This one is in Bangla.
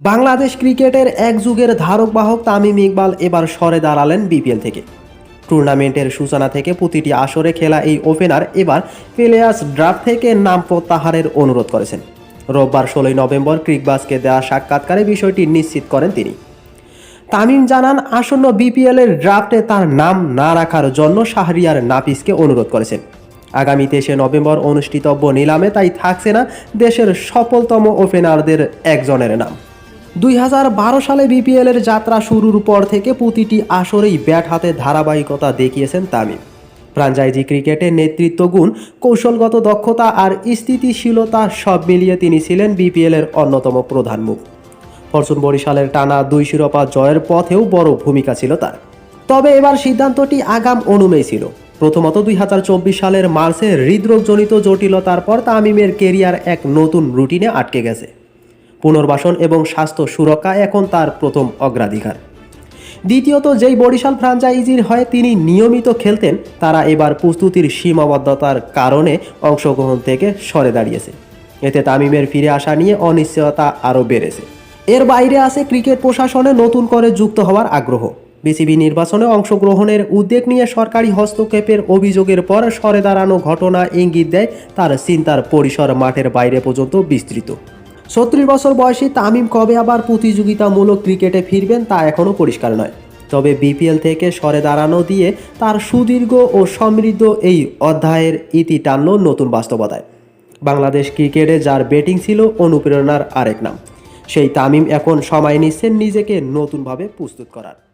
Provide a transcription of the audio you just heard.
বাংলাদেশ ক্রিকেটের এক যুগের ধারক বাহক তামিম ইকবাল এবার সরে দাঁড়ালেন বিপিএল থেকে। টুর্নামেন্টের সূচনা থেকে প্রতিটি আসরে খেলা এই ওপেনার এবার প্লেয়ার্স ড্রাফট থেকে নাম প্রত্যাহারের অনুরোধ করেছেন। রোববার ষোলোই নভেম্বর ক্রিকবাসকে দেওয়া সাক্ষাৎকারে বিষয়টি নিশ্চিত করেন তিনি। তামিম জানান, আসন্ন বিপিএল এর ড্রাফটে তার নাম না রাখার জন্য শাহরিয়ার নাফিসকে অনুরোধ করেছেন। আগামী তেইশে নভেম্বর অনুষ্ঠিতব্য নিলামে তাই থাকছে না দেশের সফলতম ওপেনারদের একজনের নাম। দুই হাজার বারো সালে বিপিএল এর যাত্রা শুরুর পর থেকে প্রতিটি আসরেই ব্যাট হাতে ধারাবাহিকতা দেখিয়েছেন তামিম। ফ্রাঞ্চাইজি ক্রিকেটে নেতৃত্ব গুণ কৌশলগত দক্ষতা আর স্থিতিশীলতা সব মিলিয়ে তিনি ছিলেন বিপিএল এর অন্যতম প্রধান মুখ। ফরচুন বরিশালের টানা দুই শিরোপা জয়ের পথেও বড় ভূমিকা ছিল তার। তবে এবার সিদ্ধান্তটি আগাম অনুমেয় ছিল। প্রথমত দুই হাজার চব্বিশ সালের মার্চে হৃদরোগজনিত জটিলতার পর তামিমের কেরিয়ার এক নতুন রুটিনে আটকে গেছে। পুনর্বাসন এবং স্বাস্থ্য সুরক্ষা এখন তার প্রথম অগ্রাধিকার। দ্বিতীয়ত, যেই বরিশাল ফ্রাঞ্চাইজির হয়ে তিনি নিয়মিত খেলতেন, তারা এবার প্রস্তুতির সীমাবদ্ধতার কারণে অংশগ্রহণ থেকে সরে দাঁড়িয়েছে। এতে তামিমের ফিরে আসা নিয়ে অনিশ্চয়তা আরও বেড়েছে। এর বাইরে আছে ক্রিকেট প্রশাসনে নতুন করে যুক্ত হওয়ার আগ্রহ। বিসিবি নির্বাচনে অংশগ্রহণের উদ্যোগ নিয়ে সরকারি হস্তক্ষেপের অভিযোগের পর সরে দাঁড়ানো ঘটনা ইঙ্গিত দেয় তার চিন্তার পরিসর মাঠের বাইরে পর্যন্ত বিস্তৃত। ছত্রিশ বছর বয়সী তামিম কবে আবার প্রতিযোগিতামূলক ক্রিকেটে ফিরবেন তা এখনও পরিষ্কার নয়। তবে বিপিএল থেকে সরে দাঁড়ানো দিয়ে তার সুদীর্ঘ ও সমৃদ্ধ এই অধ্যায়ের ইতি টানল নতুন বাস্তবতায়। বাংলাদেশ ক্রিকেটে যার ব্যাটিং ছিল অনুপ্রেরণার আরেক নাম। সেই তামিম এখন সময় নিচ্ছেন নিজেকে নতুনভাবে প্রস্তুত করার।